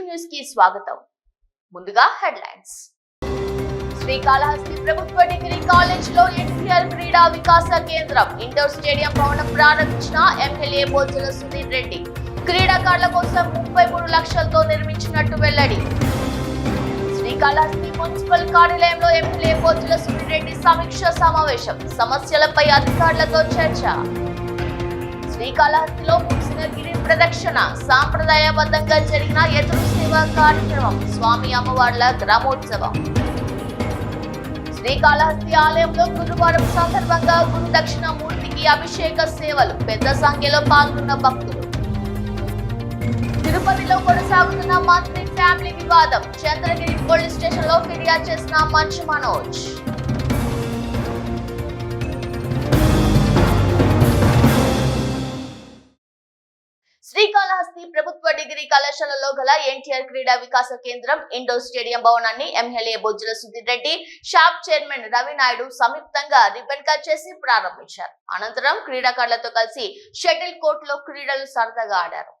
న్యూస్కి స్వాగతం. ముందుగా హెడ్లైన్స్. శ్రీకాళహస్తి ప్రభుత్వ డిగ్రీ కాలేజ్లో ఎన్టీఆర్ క్రీడా వికాస కేంద్రం. ఇండోర్ స్టేడియం భవనం ప్రారంభించిన ఎమ్మెల్యే బోతుల సుధీర్ రెడ్డి. క్రీడాకారుల కోసం ముప్పై మూడు లక్షలతో నిర్మించినట్టు వెల్లడి. శ్రీకాళహస్తి మున్సిపల్ కార్యాలయంలో ఎమ్మెల్యే బోజుల సుధీర్ రెడ్డి సమీక్ష సమావేశం. సమస్యలపై అధికారులతో చర్చ. శ్రీకాళహస్తిలో ముగిసిన ప్రదక్షిణ. సాంప్రదాయబద్ధంగా జరిగిన ఎదురు సేవా కార్యక్రమం స్వామి అమ్మవార్ల గ్రామోత్సవం. శ్రీకాళహస్తి ఆలయంలో గురువారం సందర్భంగా గురు దక్షిణామూర్తికి అభిషేక సేవలు పెద్ద సంఖ్యలో పాల్గొన్న భక్తులు. తిరుపతిలో కొనసాగుతున్న మంత్రి ఫ్యామిలీ వివాదం చంద్రగిరి పోలీస్ స్టేషన్లో ఫిర్యాదు చేసిన మంచు మనోజ్. డిగ్రీ కళాశాలలో గల ఎన్టీఆర్ క్రీడా వికాస కేంద్రం ఇండోర్ స్టేడియం భవనాన్ని MLA Bojjala Sudheer Reddy SAAP chairman Ravi Naidu సంయుక్తంగా రిబ్బన్ కట్ చేసి ప్రారంభించారు. అనంతరం క్రీడాకారులతో కలిసి షటిల్ కోర్టులో క్రీడలు సరదాగా ఆడారు.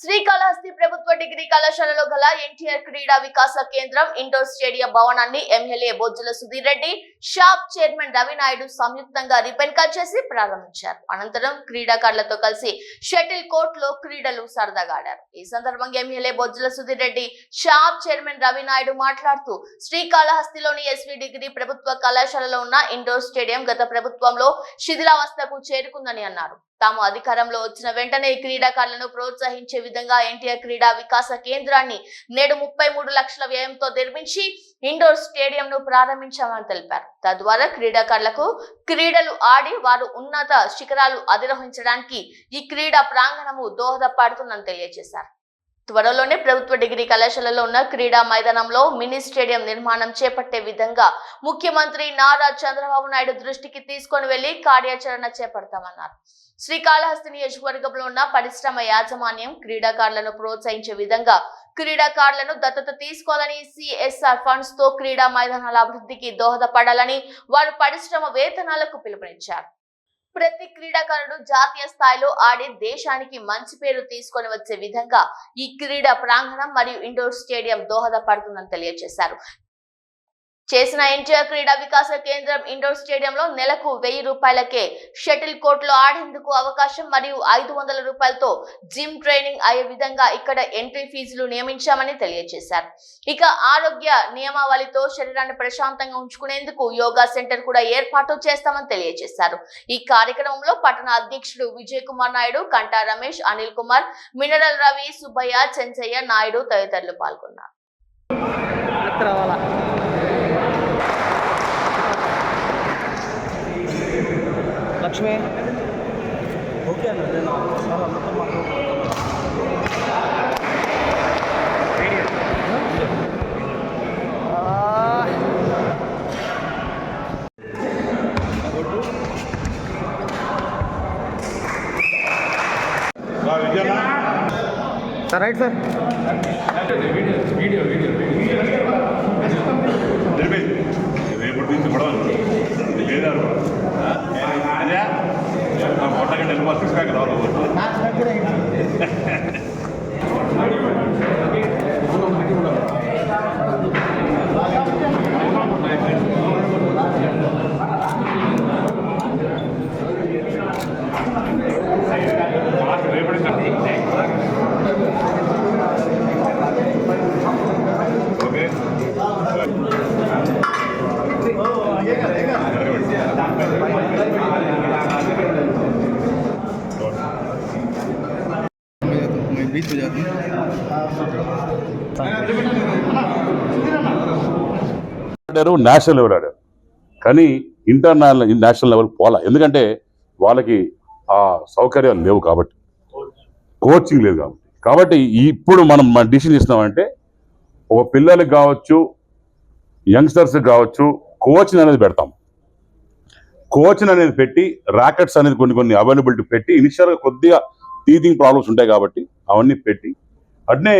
శ్రీకాళహస్తి ప్రభుత్వ డిగ్రీ కళాశాలలో గల ఎన్టీఆర్ క్రీడా వికాస కేంద్రం ఇండోర్ స్టేడియం భవనాన్ని MLA Bojjala Sudheer Reddy SAAP chairman Ravi Naidu సంయుక్తంగా రిపెన్ కట్ చేసి ప్రారంభించారు. అనంతరం క్రీడాకారులతో కలిసి షటిల్ కోర్ట్లో క్రీడలు సరదాగా ఆడారు. ఈ సందర్భంగా MLA Bojjala Sudheer Reddy SAAP chairman Ravi Naidu మాట్లాడుతూ శ్రీకాళహస్తిలోని ఎస్వి డిగ్రీ ప్రభుత్వ కళాశాలలో ఉన్న ఇండోర్ స్టేడియం గత ప్రభుత్వంలో శిథిలావస్థకు చేరుకుందని అన్నారు. తాము అధికారంలో వచ్చిన వెంటనే క్రీడాకారులను ప్రోత్సహించే విధంగా ఎన్టీఆర్ క్రీడా వికాస కేంద్రాన్ని నేడు ముప్పై మూడు లక్షల వ్యయంతో నిర్మించి ఇండోర్ స్టేడియం ను ప్రారంభించామని తెలిపారు. తద్వారా క్రీడాకారులకు క్రీడలు ఆడి వారు ఉన్నత శిఖరాలు అధిరోహించడానికి ఈ క్రీడా ప్రాంగణము దోహదపడుతుందని తెలియజేశారు. త్వరలోనే ప్రభుత్వ డిగ్రీ కళాశాలలో ఉన్న క్రీడా మైదానంలో మినీ స్టేడియం నిర్మాణం చేపట్టే విధంగా ముఖ్యమంత్రి నారా చంద్రబాబు నాయుడు దృష్టికి తీసుకొని వెళ్ళి కార్యాచరణ చేపడతామన్నారు. శ్రీకాళహస్తి నియోజకవర్గంలో ఉన్న పరిశ్రమ యాజమాన్యం క్రీడాకారులను ప్రోత్సహించే విధంగా క్రీడాకారులను దత్తత తీసుకోవాలని సిఎస్ఆర్ ఫండ్స్తో క్రీడా మైదానాల అభివృద్ధికి దోహదపడాలని వారు పరిశ్రమ వేతనాలకు పిలుపునిచ్చారు. ప్రతి క్రీడాకారుడు జాతీయ స్థాయిలో ఆడి దేశానికి మంచి పేరు తీసుకొని వచ్చే విధంగా ఈ క్రీడా ప్రాంగణం మరియు ఇండోర్ స్టేడియం దోహదపడుతుందని తెలియజేశారు. చేసిన ఎన్టీఆర్ క్రీడా వికాస కేంద్రం ఇండోర్ స్టేడియంలో నెలకు వెయ్యి రూపాయలకే షటిల్ కోర్టులో ఆడేందుకు అవకాశం మరియు ఐదు వందల రూపాయలతో జిమ్ ట్రైనింగ్ అయ్యే విధంగా ఇక్కడ ఎంట్రీ ఫీజులు నియమించామని తెలియజేశారు. ఇక ఆరోగ్య నియమావళితో శరీరాన్ని ప్రశాంతంగా ఉంచుకునేందుకు యోగా సెంటర్ కూడా ఏర్పాటు చేస్తామని తెలియజేశారు. ఈ కార్యక్రమంలో పట్టణ అధ్యక్షుడు విజయ్ కుమార్ నాయుడు కంటా రమేష్ అనిల్ కుమార్ మినరల్ రవి సుబ్బయ్య చెంచయ్య నాయుడు తదితరులు పాల్గొన్నారు. లక్ష్మి. ఓకే అన్న నేను చాలా మొత్తం సార్ రైట్ సార్. రేపటి నుంచి గొడవ ಹೋಟೆಲ್ ఆడాడు నేషనల్ లెవెల్ ఆడాడు కానీ ఇంటర్నల్ నేషనల్ లెవెల్ పోలా. ఎందుకంటే వాళ్ళకి ఆ సౌకర్యాలు లేవు కాబట్టి. కోచింగ్ లేదు కాబట్టి. కాబట్టి ఇప్పుడు మనం మన డిసిషన్ ఇస్తున్నామంటే ఒక పిల్లలకి కావచ్చు యంగ్స్టర్స్ కావచ్చు కోచింగ్ అనేది పెడతాం. కోచింగ్ అనేది పెట్టి ర్యాకెట్స్ అనేది కొన్ని కొన్ని అవైలబిలిటీ పెట్టి ఇనిషియల్గా కొద్దిగా టీచింగ్ ప్రాబ్లమ్స్ ఉంటాయి కాబట్టి అవన్నీ పెట్టి అట్నే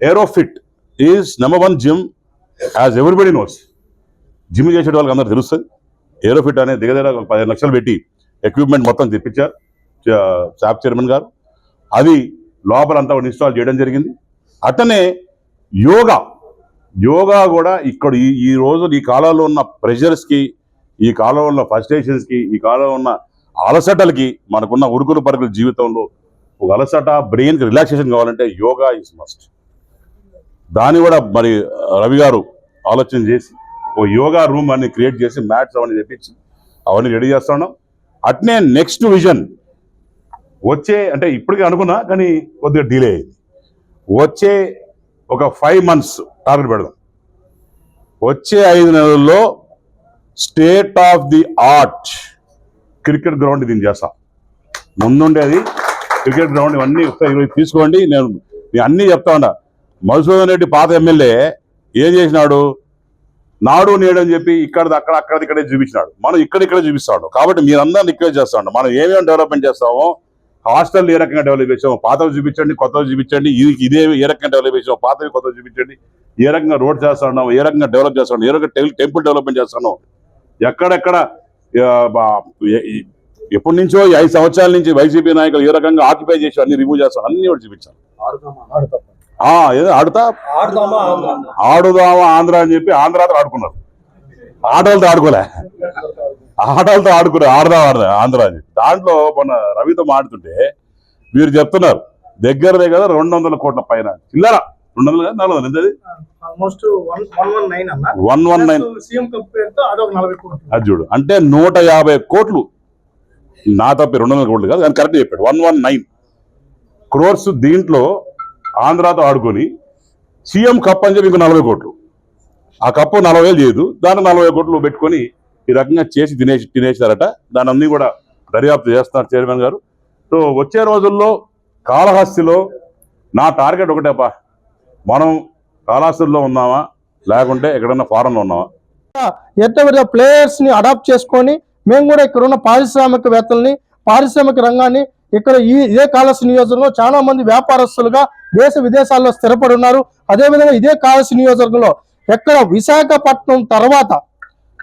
Aerofit is number one gym as everybody knows gym చేసే వాళ్ళకి అందరూ తెలుస్తుంది ఏరోఫిట్ అనేది దగ్గర ఒక పదిహేను లక్షలు పెట్టి ఎక్విప్మెంట్ మొత్తం తెప్పించారు. శాప్ చైర్మన్ గారు. అది లోపల అంతా ఇన్స్టాల్ చేయడం జరిగింది. అతనే యోగా యోగా కూడా ఇక్కడ ఈ ఈ రోజు ఈ కాలంలో ఉన్న ప్రెషర్స్కి ఈ కాలంలో ఉన్న ఫస్టేషన్స్కి ఈ కాలంలో ఉన్న అలసటలకి మనకున్న ఉరుకులు పరుగుల జీవితంలో ఒక అలసట బ్రెయిన్కి రిలాక్సేషన్ కావాలంటే యోగా ఈజ్ మస్ట్ దాన్ని కూడా మరి రవి గారు ఆలోచన చేసి ఓ యోగా రూమ్ అన్ని క్రియేట్ చేసి మ్యాట్స్ అవన్నీ తెప్పించి అవన్నీ రెడీ చేస్తున్నాం అట్నే నెక్స్ట్ విజన్ వచ్చే అంటే ఇప్పటికే అనుకున్నా కానీ కొద్దిగా డిలే అయింది. వచ్చే ఒక ఫైవ్ మంత్స్ టార్గెట్ పెడదాం. వచ్చే ఐదు నెలల్లో state of the art cricket ground దీన్ని చేస్తాం. ముందుండేది క్రికెట్ గ్రౌండ్ ఇవన్నీ ఇవి తీసుకోండి. నేను నేను అన్నీ చెప్తా ఉన్నా. మధుసూదన్ రెడ్డి పాత ఎమ్మెల్యే ఏం చేసినాడు? నాడు నేడు అని చెప్పి ఇక్కడ అక్కడ అక్కడ ఇక్కడే చూపించినాడు. మనం ఇక్కడ చూపిస్తాడు. కాబట్టి మీరందరూ ఇక్కడ చేస్తాడు. మనం ఏమేమి డెవలప్మెంట్ చేస్తామో హాస్టల్ ఏ రకంగా డెవలప్ చేసామో పాతవి చూపించండి కొత్తవి చూపించండి ఇది ఇదే ఏ రకంగా డెవలప్ చేసామో పాతవి కొత్తవి చూపించండి. ఏ రకంగా రోడ్ చేస్తున్నాం ఏ రకంగా డెవలప్ చేస్తున్నాం ఏ రకంగా టెల్- టెంపుల్ డెవలప్మెంట్ చేస్తున్నాం ఎక్కడెక్కడ బా- ఎప్పటి నుంచో ఐదు సంవత్సరాల నుంచి వైసీపీ నాయకులు ఏ రకంగా ఆక్యుపై చేసి అన్ని రిమూవ్ చేస్తాం అన్ని కూడా చూపించాలి. ఆడుతా? ఆడుదామా ఆంధ్ర? అని చెప్పి ఆంధ్రాతో ఆడుకున్నారు. ఆటలతో ఆడుకోలే. ఆటలతో ఆడుకున్నారు ఆడదాం ఆడదా ఆంధ్ర అని చెప్పి. దాంట్లో మొన్న రవితో మాడుతుంటే మీరు చెప్తున్నారు దగ్గర దగ్గర రెండు వందల కోట్ల పైన. చిల్లర. రెండు వందలు కదా నాలుగు వందలు వన్ వన్ నైన్ అది చూడు. అంటే నూట యాభై కోట్లు. నా తప్పి రెండు వందల కోట్లు కాదు కానీ కరెక్ట్ చెప్పాడు. వన్ వన్ నైన్ క్రోర్స్ దీంట్లో ఆంధ్రాతో ఆడుకొని సీఎం కప్ అని చెప్పి ఇంకో నలభై కోట్లు. ఆ కప్పు నలభై వేలు చేయదు. దాన్ని నలభై కోట్లు పెట్టుకొని ఈ రకంగా చేసి తినేసి తినేసారట దాని అన్నీ కూడా దర్యాప్తు చేస్తున్నారు చైర్మన్ గారు. సో వచ్చే రోజుల్లో కాళహస్తిలో నా టార్గెట్ ఒకటేపా మనం కాళహస్తిలో ఉన్నామా? లేకుంటే ఎక్కడన్నా ఫారెన్లో ఉన్నామా? ఎట్టవిధ ప్లేయర్స్ని అడాప్ట్ చేసుకొని మేము కూడా ఇక్కడ ఉన్న పారిశ్రామికవేత్తల్ని పారిశ్రామిక రంగాన్ని ఇక్కడ ఈ ఇదే కాళహస్తి నియోజకవర్గంలో చాలా మంది వ్యాపారస్తులుగా దేశ విదేశాల్లో స్థిరపడి ఉన్నారు అదేవిధంగా ఇదే కాళహస్తి నియోజకవర్గంలో ఎక్కడ విశాఖపట్నం తర్వాత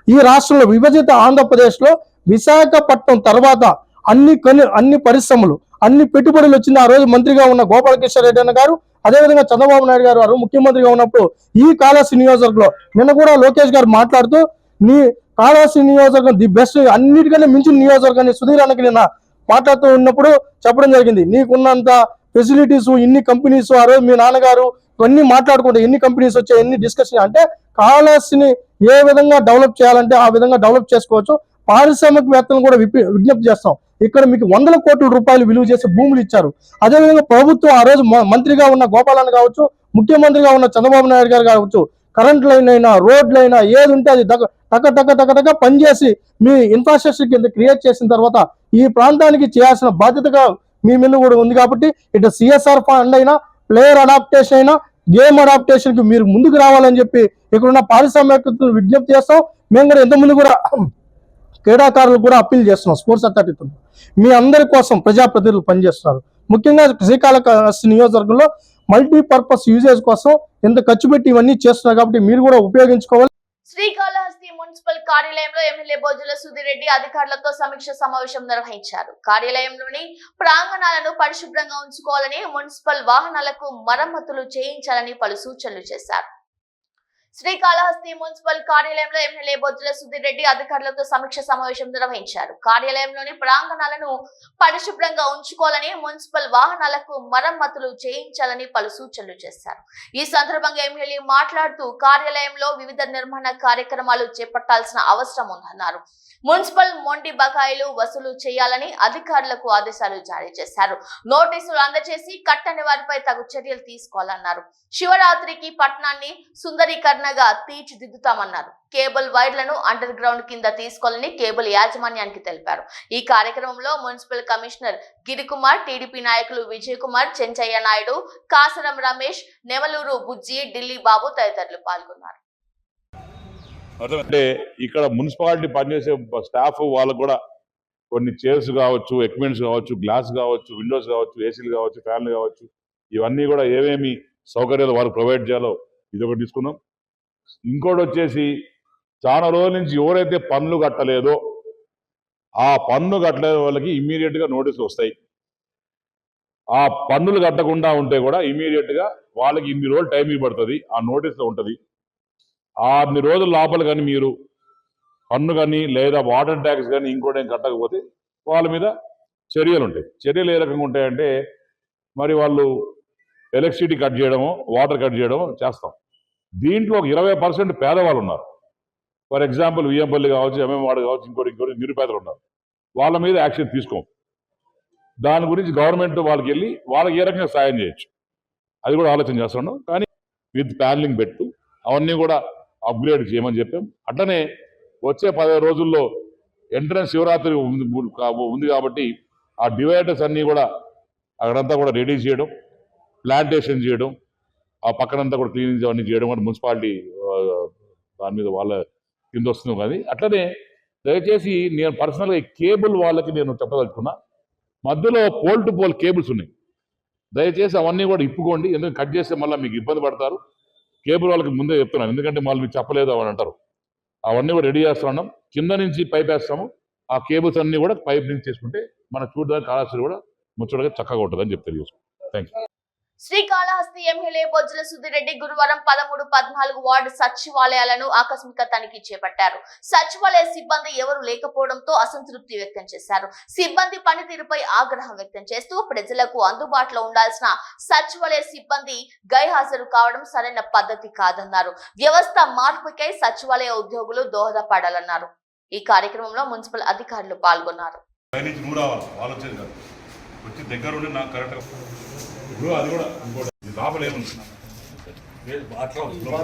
ఈ రాష్ట్రంలో విభజిత ఆంధ్రప్రదేశ్లో విశాఖపట్నం తర్వాత అన్ని కని అన్ని పరిశ్రమలు అన్ని పెట్టుబడులు వచ్చింది. ఆ రోజు మంత్రిగా ఉన్న గోపాలకృష్ణ రెడ్డి అన్న గారు అదేవిధంగా చంద్రబాబు నాయుడు గారు వారు ముఖ్యమంత్రిగా ఉన్నప్పుడు ఈ కాళహస్తి నియోజకవర్గంలో నిన్న కూడా లోకేష్ గారు మాట్లాడుతూ నీ కాళహస్తి నియోజకవర్గం ది బెస్ట్ అన్నిటికన్నా మించిన నియోజకవర్గాన్ని సుధీర్ అన్నకి నిన్న మాట్లాడుతూ ఉన్నప్పుడు చెప్పడం జరిగింది. నీకున్నంత ఫెసిలిటీస్ ఇన్ని కంపెనీస్ ఆ రోజు మీ నాన్నగారు ఇవన్నీ మాట్లాడుకుంటే ఎన్ని కంపెనీస్ వచ్చాయి ఎన్ని డిస్కషన్ అంటే కాళహస్తిని ఏ విధంగా డెవలప్ చేయాలంటే ఆ విధంగా డెవలప్ చేసుకోవచ్చు. పారిశ్రామికవేత్తలను కూడా విజ్ఞప్తి చేస్తాం. ఇక్కడ మీకు వందల కోట్ల రూపాయలు విలువ చేసే భూములు ఇచ్చారు. అదేవిధంగా ప్రభుత్వం ఆ రోజు మంత్రిగా ఉన్న గోపాలన్న కావచ్చు ముఖ్యమంత్రిగా ఉన్న చంద్రబాబు నాయుడు గారు కావచ్చు కరెంట్ లైన్ అయినా రోడ్లు అయినా ఏది ఉంటే అది టక టక టక టక టక పనిచేసి మీ ఇన్ఫ్రాస్ట్రక్చర్ కింద క్రియేట్ చేసిన తర్వాత ఈ ప్రాంతానికి చేయాల్సిన బాధ్యతగా మీ మీద కూడా ఉంది కాబట్టి ఇటు సిఎస్ఆర్ ఫండ్ అయినా ప్లేయర్ అడాప్టేషన్ అయినా గేమ్ అడాప్టేషన్కి మీరు ముందుకు రావాలని చెప్పి ఇక్కడున్న పారిశ్రామికతను విజ్ఞప్తి చేస్తాం. మేము కూడా ఎంతమంది కూడా క్రీడాకారులకు కూడా అప్పీల్ చేస్తున్నాం స్పోర్ట్స్ అథారిటీతో మీ అందరి కోసం ప్రజాప్రతినిధులు పనిచేస్తున్నారు. ముఖ్యంగా శ్రీకాళహస్తి నియోజకవర్గంలో మల్టీపర్పస్ యూజేజ్ కోసం ఎంత ఖర్చు పెట్టి ఇవన్నీ చేస్తున్నారు కాబట్టి మీరు కూడా ఉపయోగించుకోవాలి. శ్రీకాళహస్తి మున్సిపల్ కార్యాలయంలో ఎమ్మెల్యే బొజ్జుల సుధిరెడ్డి అధికారులతో సమీక్ష సమావేశం నిర్వహించారు. కార్యాలయంలోని ప్రాంగణాలను పరిశుభ్రంగా ఉంచుకోవాలని మున్సిపల్ వాహనాలకు మరమ్మతులు చేయించాలని పలు సూచనలు చేశారు. శ్రీకాళహస్తి మున్సిపల్ కార్యాలయంలో ఎమ్మెల్యే బొజ్జుల సుధిరెడ్డి అధికారులతో సమీక్ష సమావేశం నిర్వహించారు. కార్యాలయంలోని ప్రాంగణాలను పరిశుభ్రంగా ఉంచుకోవాలని మున్సిపల్ వాహనాలకు మరమ్మతులు చేయించాలని పలు సూచనలు చేశారు. ఈ సందర్భంగా ఎమ్మెల్యే మాట్లాడుతూ కార్యాలయంలో వివిధ నిర్మాణ కార్యక్రమాలు చేపట్టాల్సిన అవసరం ఉందన్నారు. మున్సిపల్ మొండి బకాయిలు వసూలు చేయాలని అధికారులకు ఆదేశాలు జారీ చేశారు. నోటీసులు అందజేసి కట్టని వారిపై తగు చర్యలు తీసుకోవాలన్నారు. శివరాత్రికి పట్టణాన్ని సుందరీకరణగా తీర్చిదిద్దుతామన్నారు. కేబుల్ వైర్లను అండర్ గ్రౌండ్ కింద తీసుకోవాలని కేబుల్ యాజమాన్యానికి తెలిపారు. ఈ కార్యక్రమంలో మున్సిపల్ కమిషనర్ గిరికుమార్ టీడీపీ నాయకులు విజయ్ కుమార్ చెంచయ్య నాయుడు కాసరం రమేష్ నెమలూరు బుజ్జి ఢిల్లీ బాబు తదితరులు పాల్గొన్నారు. అంటే ఇక్కడ మున్సిపాలిటీ పనిచేసే స్టాఫ్ వాళ్ళకు కూడా కొన్ని చైర్స్ కావచ్చు ఎక్విప్మెంట్స్ కావచ్చు గ్లాస్ కావచ్చు విండోస్ కావచ్చు ఏసీలు కావచ్చు ఫ్యాన్లు కావచ్చు ఇవన్నీ కూడా ఏమేమి సౌకర్యాలు వారు ప్రొవైడ్ చేయాలో ఇది ఒకటి తీసుకున్నాం. ఇంకోటి వచ్చేసి చాలా రోజుల నుంచి ఎవరైతే పన్ను కట్టలేదో ఆ పన్ను కట్టలేని వాళ్ళకి ఇమ్మీడియట్గా నోటీసులు వస్తాయి. ఆ పన్నులు కట్టకుండా ఉంటే కూడా ఇమీడియట్గా వాళ్ళకి ఇన్ని రోజులు టైం ఇవ్వబడుతుంది. ఆ నోటీస్ ఉంటుంది. ఆ అన్ని రోజుల లోపల కానీ మీరు పన్ను కానీ లేదా వాటర్ ట్యాక్స్ కానీ ఇంకోటి కట్టకపోతే వాళ్ళ మీద చర్యలు ఉంటాయి. చర్యలు ఏ రకంగా ఉంటాయంటే మరి వాళ్ళు ఎలక్ట్రిసిటీ కట్ చేయడము వాటర్ కట్ చేయడము చేస్తాం. దీంట్లో ఒక ఇరవై పర్సెంట్ పేదవాళ్ళు ఉన్నారు. ఫర్ ఎగ్జాంపుల్ వియ్యంపల్లి కావచ్చు ఎంఎంవాడు కావచ్చు ఇంకోటి ఇంకోటి నిరుపేదలు ఉన్నారు. వాళ్ళ మీద యాక్షన్ తీసుకోం. దాని గురించి గవర్నమెంట్ వాళ్ళకి వెళ్ళి వాళ్ళకి ఏ రకంగా సాయం చేయొచ్చు? అది కూడా ఆలోచన చేస్తున్నాం కానీ విత్ ప్యానలింగ్ పెట్టు అవన్నీ కూడా అప్గ్రేడ్ చేయమని చెప్పాం. అట్లనే వచ్చే పదిహేను రోజుల్లో ఎంట్రన్స్ శివరాత్రి ఉంది ఉంది కాబట్టి ఆ డివైడర్స్ అన్నీ కూడా అక్కడంతా కూడా రెడీ చేయడం ప్లాంటేషన్ చేయడం ఆ పక్కనంతా కూడా క్లీనింగ్ అవన్నీ చేయడం కూడా మున్సిపాలిటీ దాని మీద వాళ్ళ కింద వస్తుంది కానీ అట్లనే దయచేసి నేను పర్సనల్గా ఈ కేబుల్ వాళ్ళకి నేను చెప్పదలుచుకున్నా మధ్యలో పోల్ టు పోల్ కేబుల్స్ ఉన్నాయి. దయచేసి అవన్నీ కూడా ఇప్పుకోండి ఎందుకంటే కట్ చేస్తే మళ్ళీ మీకు ఇబ్బంది పడతారు. కేబుల్ వాళ్ళకి ముందే చెప్తున్నాను ఎందుకంటే మళ్ళీ మీకు చెప్పలేదు అని అంటారు. అవన్నీ కూడా రెడీ చేస్తున్నాం కింద నుంచి పైప్ వేస్తాము. ఆ కేబుల్స్ అన్నీ కూడా పైప్ నుంచి చేసుకుంటే మన చూడడానికి కావాల్సింది కూడా ముచ్చటగా చక్కగా ఉంటుందని చెప్పి తెలియజేసుకుంటాం thank you Srikalahasti MLA Bojjala Sudhir Reddy గురువారం పదమూడు పద్నాలుగు వార్డు సచివాలయాలను ఆకస్మిక తనిఖీ చేపట్టారు. సచివాలయ సిబ్బంది ఎవరు లేకపోవడంతో అసంతృప్తి వ్యక్తం చేశారు. సిబ్బంది పనితీరుపై ఆగ్రహం వ్యక్తం చేస్తూ ప్రజలకు అందుబాటులో ఉండాల్సిన సచివాలయ సిబ్బంది గైహాజరు కావడం సరైన పద్ధతి కాదన్నారు. వ్యవస్థ మార్పుకై సచివాలయ ఉద్యోగులు దోహదపడాలన్నారు. ఈ కార్యక్రమంలో మున్సిపల్ అధికారులు పాల్గొన్నారు. పైనుంచి నువ్వు రావాలి వాళ్ళు వచ్చేది కాదు వచ్చి దగ్గర ఉండి నాకు కరెక్ట్గా ఇప్పుడు అది కూడా ఇంకోటి ఇది లోపల ఏముంది ఏ- అట్లా ఉంది, లోపల.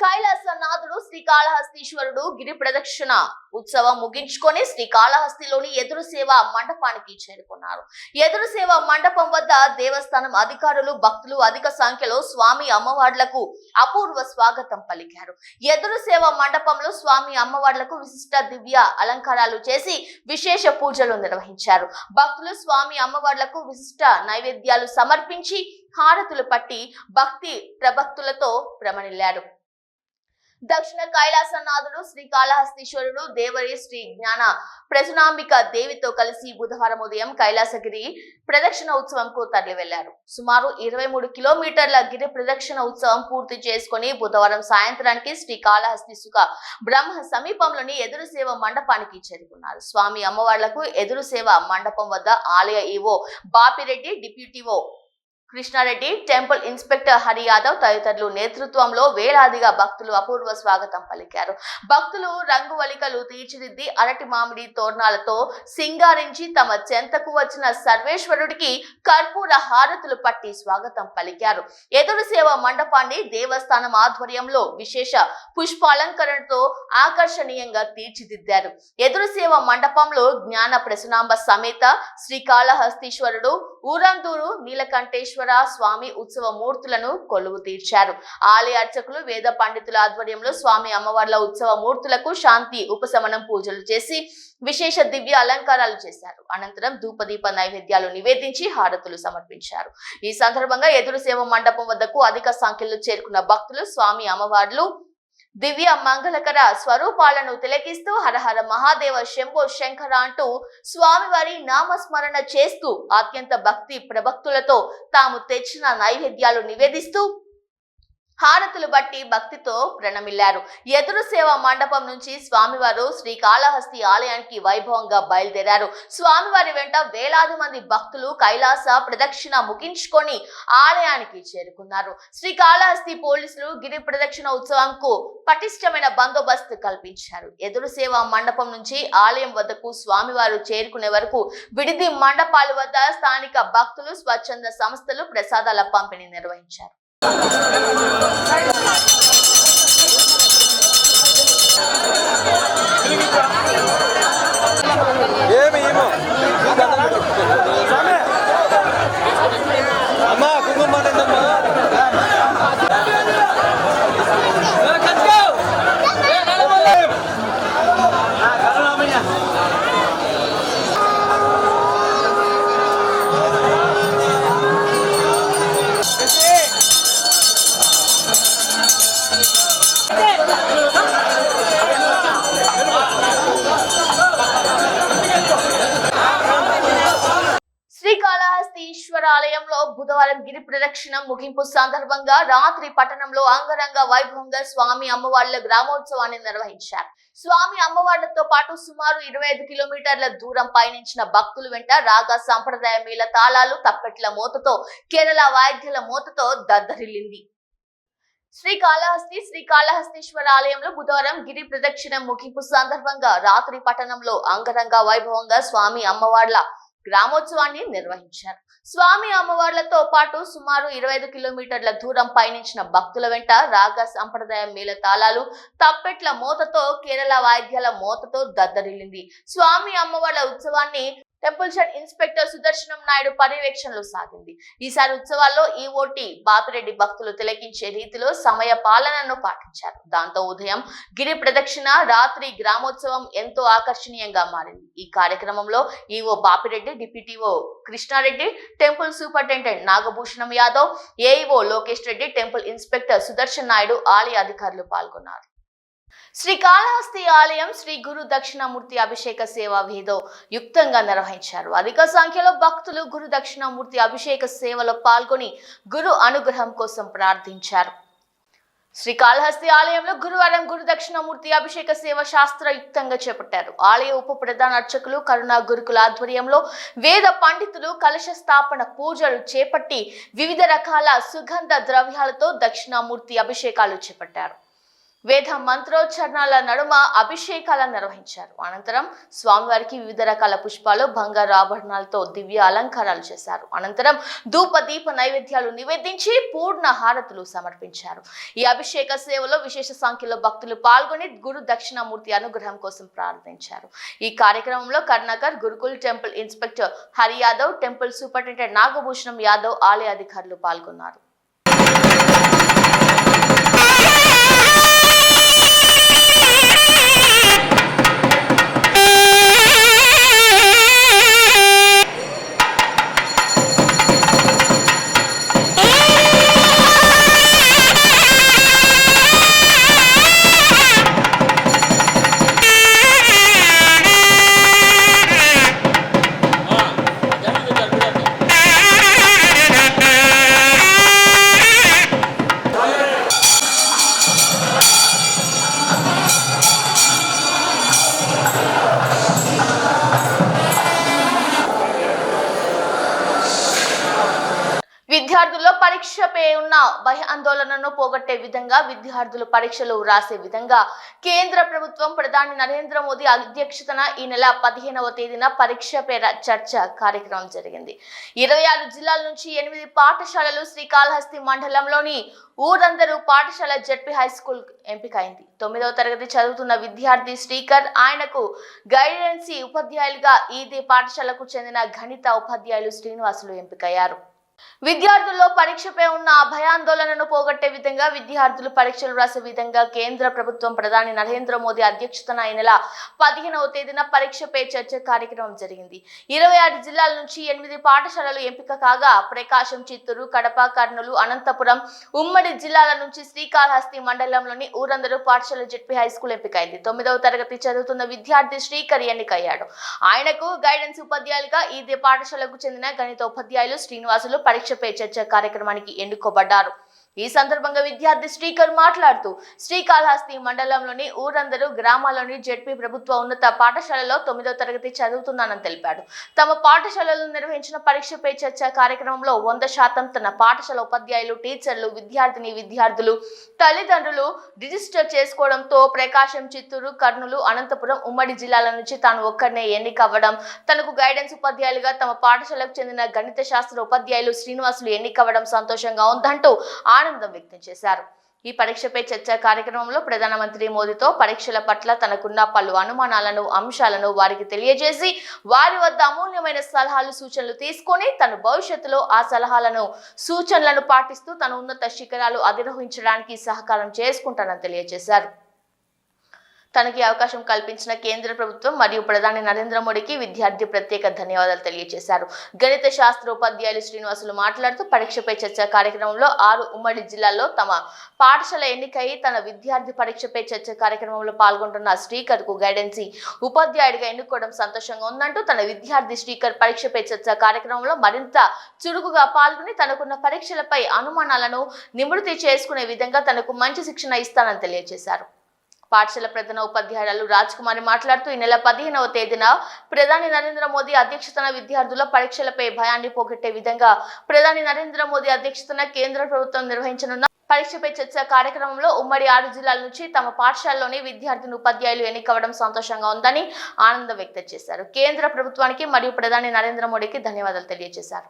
కైలాసనాథుడు శ్రీకాళహస్తీశ్వరుడు గిరి ప్రదక్షిణ ఉత్సవం ముగించుకొని శ్రీకాళహస్తిలోని ఎదురు సేవ మండపానికి చేరుకున్నారు. ఎదురు సేవ మండపం వద్ద దేవస్థానం అధికారులు భక్తులు అధిక సంఖ్యలో స్వామి అమ్మవార్లకు అపూర్వ స్వాగతం పలికారు. ఎదురు సేవ మండపంలో స్వామి అమ్మవార్లకు విశిష్ట దివ్య అలంకారాలు చేసి విశేష పూజలు నిర్వహించారు. భక్తులు స్వామి అమ్మవార్లకు విశిష్ట నైవేద్యాలు సమర్పించి హారతులు పట్టి భక్తి ప్రభక్తులతో ప్రమణిల్లారు దక్షిణ కైలాసనాథుడు శ్రీకాళహస్తీశ్వరుడు దేవరి శ్రీ జ్ఞాన ప్రజనాంబిక దేవితో కలిసి బుధవారం ఉదయం కైలాసగిరి ప్రదక్షిణ ఉత్సవంకు తరలి వెళ్ళారు సుమారు ఇరవై మూడు కిలోమీటర్ల గిరి ప్రదక్షిణ ఉత్సవం పూర్తి చేసుకుని బుధవారం సాయంత్రానికి శ్రీకాళహస్తిసుక బ్రహ్మ సమీపంలోని ఎదురు సేవ మండపానికి చేరుకున్నారు. స్వామి అమ్మవార్లకు ఎదురు సేవ మండపం వద్ద ఆలయ EO Bapi Reddy deputy EO Krishna Reddy temple inspector Hari Yadav తదితరులు నేతృత్వంలో వేలాదిగా భక్తులు అపూర్వ స్వాగతం పలికారు. భక్తులు రంగువలికలు తీర్చిదిద్ది అరటి మామిడి తోరణాలతో సింగారించి తమ చెంతకు వచ్చిన సర్వేశ్వరుడికి కర్పూర హారతులు పట్టి స్వాగతం పలికారు. ఎదురు సేవ మండపాన్ని దేవస్థానం ఆధ్వర్యంలో విశేష పుష్పాలంకరణతో ఆకర్షణీయంగా తీర్చిదిద్దారు. ఎదురు సేవ మండపంలో జ్ఞాన ప్రసనాంబ సమేత శ్రీకాళహస్తీశ్వరుడు ఊరందూరు నీలకంఠేశ్వర స్వామి ఉత్సవ మూర్తులను కొలువు తీర్చారు. ఆలయ అర్చకులు వేద పండితుల ఆధ్వర్యంలో స్వామి అమ్మవార్ల ఉత్సవ మూర్తులకు శాంతి ఉపశమనం పూజలు చేసి విశేష దివ్య అలంకారాలు చేశారు. అనంతరం ధూపదీప నైవేద్యాలు నివేదించి హారతులు సమర్పించారు. ఈ సందర్భంగా ఎదురు సేవ మండపం వద్దకు అధిక సంఖ్యలో చేరుకున్న భక్తులు స్వామి అమ్మవార్లు దివ్య మంగళకర స్వరూపాలను తిలకిస్తూ హరహర మహాదేవ శంభో శంకర అంటూ స్వామివారి నామస్మరణ చేస్తూ అత్యంత భక్తి ప్రభక్తులతో తాము తెచ్చిన నైవేద్యాలు నివేదిస్తూ హారతులు బట్టి భక్తితో ప్రణమిల్లారు. ఎదురు సేవ మండపం నుంచి స్వామివారు శ్రీకాళహస్తి ఆలయానికి వైభవంగా బయలుదేరారు. స్వామివారి వెంట వేలాది మంది భక్తులు కైలాస ప్రదక్షిణ ముగించుకొని ఆలయానికి చేరుకున్నారు. శ్రీకాళహస్తి పోలీసులు గిరి ప్రదక్షిణ ఉత్సవంకు పటిష్టమైన బందోబస్తు కల్పించారు. ఎదురు సేవ మండపం నుంచి ఆలయం వద్దకు స్వామివారు చేరుకునే వరకు విడిది మండపాల వద్ద స్థానిక భక్తులు స్వచ్ఛంద సంస్థలు ప్రసాదాల పంపిణీ నిర్వహించారు. ఏమి ఏమో బుధవారం గిరి ప్రదక్షిణం ముగింపు సందర్భంగా రాత్రి పట్టణంలో అంగరంగ వైభవంగా స్వామి అమ్మవార్ల గ్రామోత్సవాన్ని నిర్వహించారు. స్వామి అమ్మవార్లతో పాటు సుమారు ఇరవై ఐదు కిలోమీటర్ల దూరం పయనించిన భక్తులు వెంట రాగా సంప్రదాయ మేళ తాళాలు తప్పెట్ల మోతతో కేరళ వాయిద్యుల మోతతో దద్దరిల్లింది. శ్రీకాళహస్తి శ్రీకాళహస్తీశ్వర ఆలయంలో బుధవారం గిరి ప్రదక్షిణం ముగింపు సందర్భంగా రాత్రి పట్టణంలో అంగరంగ వైభవంగా స్వామి అమ్మవార్ల గ్రామోత్సవాన్ని నిర్వహించారు. స్వామి అమ్మవార్లతో పాటు సుమారు ఇరవై ఐదు కిలోమీటర్ల దూరం పయనించిన భక్తుల వెంట రాగ సంప్రదాయ మేళ తాళాలు తప్పెట్ల మోతతో కేరళ వాయిద్యాల మోతతో దద్దరిల్లింది. స్వామి అమ్మవార్ల ఉత్సవాన్ని temple shed inspector Sudarshanam Naidu పర్యవేక్షణలో సాగింది. ఈసారి ఉత్సవాల్లో ఈఓటి బాపిరెడ్డి భక్తులు తిలకించే రీతిలో సమయ పాలనను పాటించారు. దాంతో ఉదయం గిరి ప్రదక్షిణ రాత్రి గ్రామోత్సవం ఎంతో ఆకర్షణీయంగా మారింది. ఈ కార్యక్రమంలో EO Bapi Reddy deputy EO Krishna Reddy temple superintendent Nagabhushanam Yadav AEO Lokesh Reddy temple inspector Sudarshan Naidu ఆలయ అధికారులు పాల్గొన్నారు. శ్రీకాళహస్తి ఆలయం శ్రీ గురు దక్షిణామూర్తి అభిషేక సేవ వేదో యుక్తంగా నిర్వహించారు. అధిక సంఖ్యలో భక్తులు గురు దక్షిణామూర్తి అభిషేక సేవలో పాల్గొని గురు అనుగ్రహం కోసం ప్రార్థించారు. శ్రీకాళహస్తి ఆలయంలో గురువారం గురు దక్షిణామూర్తి అభిషేక సేవ శాస్త్రయుక్తంగా చేపట్టారు. ఆలయ ఉప ప్రధాన అర్చకులు కరుణా గురుకుల ఆధ్వర్యంలో వేద పండితులు కలశ స్థాపన పూజలు చేపట్టి వివిధ రకాల సుగంధ ద్రవ్యాలతో దక్షిణామూర్తి అభిషేకాలు చేపట్టారు. వేద మంత్రోచ్చరణల నడుమ అభిషేకాలను నిర్వహించారు. అనంతరం స్వామివారికి వివిధ రకాల పుష్పాలు బంగారు ఆభరణాలతో దివ్య అలంకారాలు చేశారు. అనంతరం ధూప దీప నైవేద్యాలు నివేదించి పూర్ణ హారతులు సమర్పించారు. ఈ అభిషేక సేవలో విశేష సంఖ్యలో భక్తులు పాల్గొని గురు దక్షిణామూర్తి అనుగ్రహం కోసం ప్రార్థించారు. ఈ కార్యక్రమంలో Karnakar Gurukul temple inspector Hari Yadav temple superintendent Nagabhushanam Yadav ఆలయ అధికారులు పాల్గొన్నారు. విధంగా విద్యార్థులు పరీక్షలు రాసే విధంగా కేంద్ర ప్రభుత్వం ప్రధాని నరేంద్ర మోదీ అధ్యక్షతన ఈ నెల పదిహేనవ తేదీన పరీక్ష పేర చర్చ కార్యక్రమం జరిగింది. ఇరవై ఆరు జిల్లాల నుంచి ఎనిమిది పాఠశాలలు శ్రీకాళహస్తి మండలంలోని ఊరందరూ పాఠశాల జడ్పీ హై స్కూల్ ఎంపికైంది. తొమ్మిదవ తరగతి చదువుతున్న విద్యార్థి శ్రీకర్ ఆయనకు గైడెన్సీ ఉపాధ్యాయులుగా ఈదే పాఠశాలకు చెందిన గణిత ఉపాధ్యాయులు శ్రీనివాసులు ఎంపికయ్యారు. విద్యార్థుల్లో పరీక్షపై ఉన్న భయాందోళనను పోగొట్టే విధంగా విద్యార్థులు పరీక్షలు రాసే విధంగా కేంద్ర ప్రభుత్వం ప్రధాని నరేంద్ర మోదీ అధ్యక్షతన ఈ నెల పదిహేనవ తేదీన పరీక్షపై చర్చ కార్యక్రమం జరిగింది. ఇరవై ఆరు జిల్లాల నుంచి ఎనిమిది పాఠశాలలు ఎంపిక కాగా ప్రకాశం చిత్తూరు కడప కర్నూలు అనంతపురం ఉమ్మడి జిల్లాల నుంచి శ్రీకాళహస్తి మండలంలోని ఊరందరూ పాఠశాల జెడ్పీ హై స్కూల్ ఎంపికైంది. తొమ్మిదవ తరగతి చదువుతున్న విద్యార్థి శ్రీకర్ ఎన్నికయ్యాడు. ఆయనకు గైడెన్స్ ఉపాధ్యాయులుగా ఇదే పాఠశాలకు చెందిన గణిత ఉపాధ్యాయులు శ్రీనివాసులు పరీక్షపై చర్చ కార్యక్రమానికి ఎన్నుకోబడ్డారు. ఈ సందర్భంగా విద్యార్థి శ్రీకర్ మాట్లాడుతూ శ్రీకాళహస్తి మండలంలోని ఊరందరూ గ్రామాల్లోని జెడ్పీ ప్రభుత్వ ఉన్నత పాఠశాలలో తొమ్మిదో తరగతి చదువుతున్నానని తెలిపాడు. తమ పాఠశాలలో నిర్వహించిన పరీక్షపై చర్చ కార్యక్రమంలో వంద శాతం తన పాఠశాల ఉపాధ్యాయులు టీచర్లు విద్యార్థిని విద్యార్థులు తల్లిదండ్రులు రిజిస్టర్ చేసుకోవడంతో ప్రకాశం చిత్తూరు కర్నూలు అనంతపురం ఉమ్మడి జిల్లాల నుంచి తాను ఒక్కడనే ఎన్నికవ్వడం తనకు గైడెన్స్ ఉపాధ్యాయులుగా తమ పాఠశాలకు చెందిన గణిత శాస్త్ర ఉపాధ్యాయులు శ్రీనివాసులు ఎన్నికవ్వడం సంతోషంగా ఉందంటూ ఆనందం వ్యక్తం చేశారు. ఈ పరీక్షపై చర్చ కార్యక్రమంలో ప్రధానమంత్రి మోదీతో పరీక్షల పట్ల తనకున్న పలు అనుమానాలను అంశాలను వారికి తెలియజేసి వారి వద్ద అమూల్యమైన సలహాలు సూచనలు తీసుకొని తను భవిష్యత్తులో ఆ సలహాలను సూచనలను పాటిస్తూ తన ఉన్నత శిఖరాలు అధిరోహించడానికి సహకారం చేసుకుంటానని తెలియజేశారు. తనకి అవకాశం కల్పించిన కేంద్ర ప్రభుత్వం మరియు ప్రధాని నరేంద్ర మోడీకి విద్యార్థి ప్రత్యేక ధన్యవాదాలు తెలియజేశారు. గణిత శాస్త్ర ఉపాధ్యాయులు శ్రీనివాసులు మాట్లాడుతూ పరీక్షపై చర్చ కార్యక్రమంలో ఆరు ఉమ్మడి జిల్లాల్లో తమ పాఠశాల ఎన్నికై తన విద్యార్థి పరీక్షపై చర్చ కార్యక్రమంలో పాల్గొంటున్న శ్రీకర్కు గైడెన్సీ ఉపాధ్యాయుడిగా ఎన్నుకోవడం సంతోషంగా ఉందంటూ తన విద్యార్థి శ్రీకర్ పరీక్షపై చర్చ కార్యక్రమంలో మరింత చురుకుగా పాల్గొని తనకున్న పరీక్షలపై అనుమానాలను నిమృతి చేసుకునే విధంగా తనకు మంచి శిక్షణ ఇస్తానని తెలియజేశారు. పాఠశాల ప్రధాన ఉపాధ్యాయురాలు రాజ్ కుమారి మాట్లాడుతూ ఈ నెల పదిహేనవ తేదీన ప్రధాని నరేంద్ర మోదీ అధ్యక్షతన విద్యార్థుల పరీక్షలపై భయాన్ని పోగొట్టే విధంగా ప్రధాని నరేంద్ర మోదీ అధ్యక్షతన కేంద్ర ప్రభుత్వం నిర్వహించనున్న పరీక్షపై చర్చ కార్యక్రమంలో ఉమ్మడి ఆరు జిల్లాల నుంచి తమ పాఠశాలలోని విద్యార్థిని ఉపాధ్యాయులు ఎన్నికవడం సంతోషంగా ఉందని ఆనందం వ్యక్తం చేశారు. కేంద్ర ప్రభుత్వానికి మరియు ప్రధాని నరేంద్ర మోడీకి ధన్యవాదాలు తెలియజేశారు.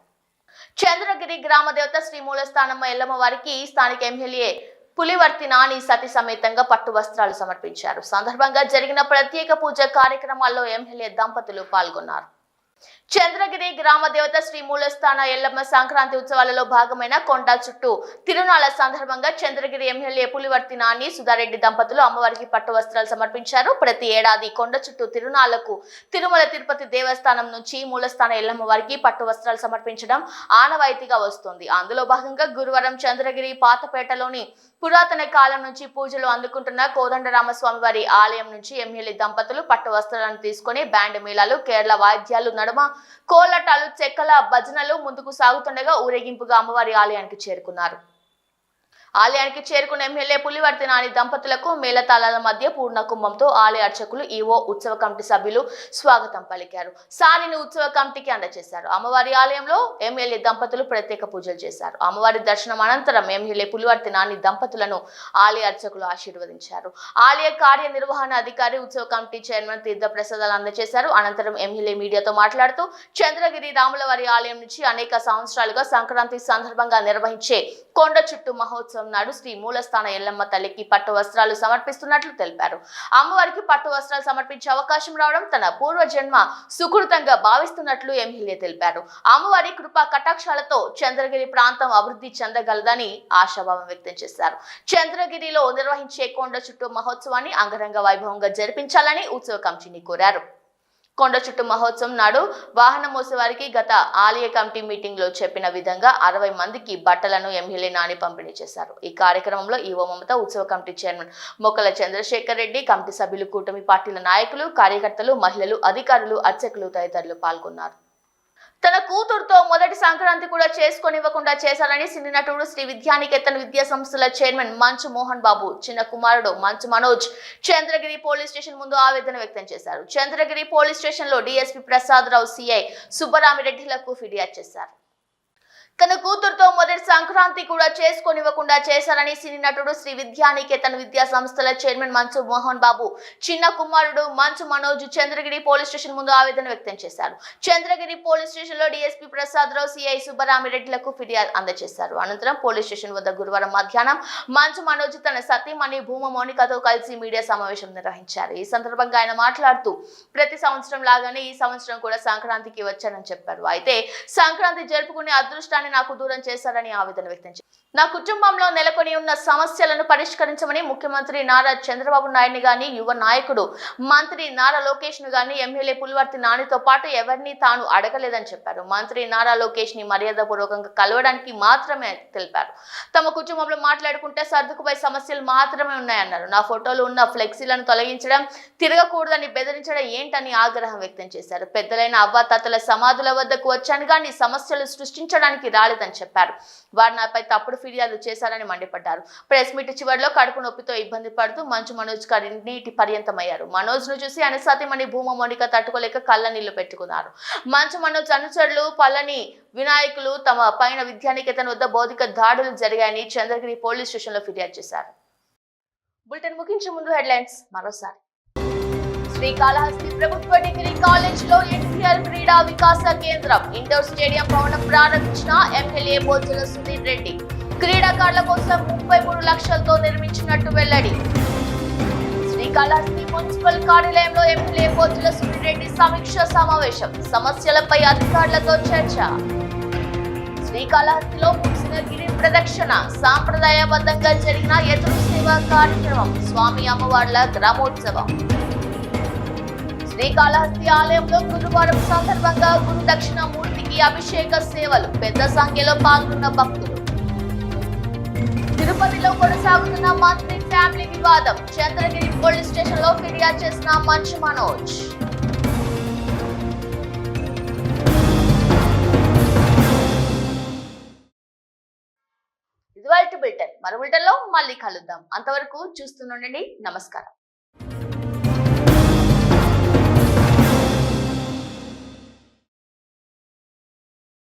చంద్రగిరి గ్రామ దేవత శ్రీ మూలస్థానమ్మ ఎల్లమ్మ వారికి స్థానిక ఎమ్మెల్యే పులివర్తి నాని సతి సమేతంగా పట్టు వస్త్రాలు సమర్పించారు. సందర్భంగా జరిగిన ప్రత్యేక పూజ కార్యక్రమాల్లో ఎమ్మెల్యే దంపతులు పాల్గొన్నారు. చంద్రగిరి గ్రామ దేవత శ్రీ మూలస్థాన ఎల్లమ్మ సంక్రాంతి ఉత్సవాలలో భాగమైన కొండ చుట్టూ తిరునాళ్ళ సందర్భంగా చంద్రగిరి ఎమ్మెల్యే పులివర్తి నాని సుధారెడ్డి దంపతులు అమ్మవారికి పట్టు వస్త్రాలు సమర్పించారు. ప్రతి ఏడాది కొండ చుట్టూ తిరునాళ్ళకు తిరుమల తిరుపతి దేవస్థానం నుంచి మూలస్థాన ఎల్లమ్మ వారికి పట్టు వస్త్రాలు సమర్పించడం ఆనవాయితీగా వస్తుంది. అందులో భాగంగా గురువారం చంద్రగిరి పాతపేటలోని పురాతన కాలం నుంచి పూజలు అందుకుంటున్న కోదండరామస్వామి వారి ఆలయం నుంచి ఎమ్మెల్యే దంపతులు పట్టు వస్త్రాలను తీసుకొని బ్యాండ్ మేళాలు కేరళ వాయిద్యాలు నడుమ కోలాటాలు చెక్కల భజనలు ముందుకు సాగుతుండగా ఊరేగింపుగా అమ్మవారి ఆలయానికి చేరుకున్నారు. ఆలయానికి చేరుకున్న ఎమ్మెల్యే పులివర్తి నాని దంపతులకు మేళతాళాల మధ్య పూర్ణ కుంభంతో ఆలయ అర్చకులు ఈవో ఉత్సవ కమిటీ సభ్యులు స్వాగతం పలికారు. సారిని ఉత్సవ కమిటీకి అందజేశారు. అమ్మవారి ఆలయంలో ఎమ్మెల్యే దంపతులు ప్రత్యేక పూజలు చేశారు. అమ్మవారి దర్శనం అనంతరం ఎమ్మెల్యే పులివర్తి నాని దంపతులను ఆలయ అర్చకులు ఆశీర్వదించారు. ఆలయ కార్యనిర్వహణ అధికారి ఉత్సవ కమిటీ చైర్మన్ తీర్థ ప్రసాదాలు అందజేశారు. అనంతరం ఎమ్మెల్యే మీడియాతో మాట్లాడుతూ చంద్రగిరి రాములవారి ఆలయం నుంచి అనేక సంవత్సరాలుగా సంక్రాంతి సందర్భంగా నిర్వహించే కొండ చుట్టూ మహోత్సవం నాడు శ్రీ మూలస్థాన ఎల్లమ్మ తల్లికి పట్టు వస్త్రాలు సమర్పిస్తున్నట్లు తెలిపారు. అమ్మవారికి పట్టు వస్త్రాలు సమర్పించే అవకాశం రావడం తన పూర్వజన్మ సుకృతంగా భావిస్తున్నట్లు ఎమ్మెల్యే తెలిపారు. అమ్మవారి కృపా కటాక్షాలతో చంద్రగిరి ప్రాంతం అభివృద్ధి చెందగలదని ఆశాభావం వ్యక్తం చేశారు. చంద్రగిరిలో నిర్వహించే కొండ చుట్టూ మహోత్సవాన్ని అంగరంగ వైభవంగా జరిపించాలని ఉత్సవ కమిటీని కోరారు. కొండ చుట్టూ మహోత్సవం నాడు వాహనం మోసేవారికి గత ఆలయ కమిటీ మీటింగ్లో చెప్పిన విధంగా అరవై మందికి బట్టలను ఎమ్మెల్యే నాని పంపిణీ చేశారు. ఈ కార్యక్రమంలో ఈవో మమత ఉత్సవ కమిటీ చైర్మన్ మొక్కల చంద్రశేఖర్ రెడ్డి కమిటీ సభ్యులు కూటమి పార్టీల నాయకులు కార్యకర్తలు మహిళలు అధికారులు అర్చకులు తదితరులు పాల్గొన్నారు. తన కూతురుతో మొదటి సంక్రాంతి కూడా చేసుకొనివ్వకుండా చేశారని సినీ నటుడు శ్రీ విద్యానికేతన్ విద్యా సంస్థల చైర్మన్ మంచు మోహన్ బాబు చిన్న కుమారుడు మంచు మనోజ్ చంద్రగిరి పోలీస్ స్టేషన్ ముందు ఆవేదన వ్యక్తం చేశారు. చంద్రగిరి పోలీస్ స్టేషన్లో డిఎస్పీ ప్రసాద్ రావు సిఐ సుబ్బరామిరెడ్డిలకు ఫిర్యాదు చేశారు. తన కూతురుతో మొదటి సంక్రాంతి కూడా చేసుకొనివ్వకుండా చేశారని సినీ నటుడు శ్రీ విద్యానికేతన్ విద్యా సంస్థల చైర్మన్ మంచు మోహన్ బాబు చిన్న కుమారుడు మంచు మనోజ్ చంద్రగిరి పోలీస్ స్టేషన్ ముందు ఆవేదన వ్యక్తం చేశారు. చంద్రగిరి పోలీస్ స్టేషన్లో డీఎస్పీ ప్రసాద్ రావు సిఐ సుబ్బరామిరెడ్డిలకు ఫిర్యాదు అందజేశారు. అనంతరం పోలీస్ స్టేషన్ వద్ద గురువారం మధ్యాహ్నం మంచు మనోజ్ తన సతీమణి భూమ మౌనికతో కలిసి మీడియా సమావేశం నిర్వహించారు. ఈ సందర్భంగా ఆయన మాట్లాడుతూ ప్రతి సంవత్సరం లాగానే ఈ సంవత్సరం కూడా సంక్రాంతికి వచ్చానని చెప్పారు. అయితే సంక్రాంతి జరుపుకునే అదృష్టాన్ని నాకు దూరం చేశారని ఆవేదన వ్యక్తం చేశారు. నా కుటుంబంలో నెలకొని ఉన్న సమస్యలను పరిష్కరించమని ముఖ్యమంత్రి నారా చంద్రబాబు నాయుడిని గాని యువ నాయకుడు మంత్రి నారా లోకేష్ను గాని ఎమ్మెల్యే పులివర్తి నానితో పాటు ఎవరిని తాను అడగలేదని చెప్పారు. మంత్రి నారా లోకేష్ని మర్యాదపూర్వకంగా కలవడానికి మాత్రమే తెలిపారు. తమ కుటుంబంలో మాట్లాడుకుంటే సర్దుకుపోయే సమస్యలు మాత్రమే ఉన్నాయన్నారు. నా ఫోటోలు ఉన్న ఫ్లెక్సీలను తొలగించడం తిరగకూడదని బెదిరించడం ఏంటని ఆగ్రహం వ్యక్తం చేశారు. పెద్దలైన అవ్వాతాతల సమాధుల వద్దకు వచ్చాను కానీ సమస్యలు సృష్టించడానికి రాలేదని చెప్పారు. వారు నాపై తప్పుడు ఫిర్యాదు చేశారని మండిపడ్డారు. ప్రెస్ మీట్ చివరిలో కడుపు నొప్పితో ఇబ్బంది పడుతూ మంచు మనోజ్ కన్నీటి పర్యంతమయ్యారు. మనోజ్ను చూసి ఆయన భూమ మౌనిక తట్టుకోలేక కళ్ళ నీళ్ళు పెట్టుకున్నారు. మంచు మనోజ్ అనుచరులు పల్లని వినాయకులు తమ పైన విద్యానికేతన్ వద్ద భౌతిక దాడులు జరిగాయని చంద్రగిరి పోలీస్ స్టేషన్లో ఫిర్యాదు చేశారు. బులెటిన్ ముగించే ముందు హెడ్లైన్స్ మరోసారి. శ్రీకాళహస్తి ప్రభుత్వ డిగ్రీ కాలేజ్లో ఎన్టీఆర్ క్రీడా వికాస కేంద్రం. ఇండోర్ స్టేడియం భవనం ప్రారంభించిన ఎమ్మెల్యే బోజుల సుధీర్ రెడ్డి. క్రీడాకారుల కోసం ముప్పై మూడు లక్షలతో నిర్మించినట్టు వెల్లడి. శ్రీకాళహస్తి మున్సిపల్ కార్యాలయంలో ఎమ్మెల్యే పోతుల సుధీర్ సమీక్ష సమావేశం. సమస్యలపై అధికారులతో చర్చ. శ్రీకాళహస్తిలో ముగిసిన గిరి ప్రదక్షిణ. సాంప్రదాయబద్ధంగా జరిగిన ఎదురు సేవ కార్యక్రమం. స్వామి అమ్మవార్ల గ్రామోత్సవం. శ్రీకాళహస్తి ఆలయంలో గురువారం సందర్భంగా గురు మూర్తికి అభిషేక సేవలు. పెద్ద సంఖ్యలో పాల్గొన్న భక్తులు. తిరుపతిలో కొనసాగుతున్న మంత్రి ఫ్యామిలీ వివాదం. చంద్రగిరి పోలీస్ స్టేషన్లో ఫిర్యాదు చేసిన మంచు మనోజ్. ఇది బులెటిన్. మరో బులెటిన్లో మళ్ళీ కలుద్దాం. అంతవరకు చూస్తుండండి నమస్కారం.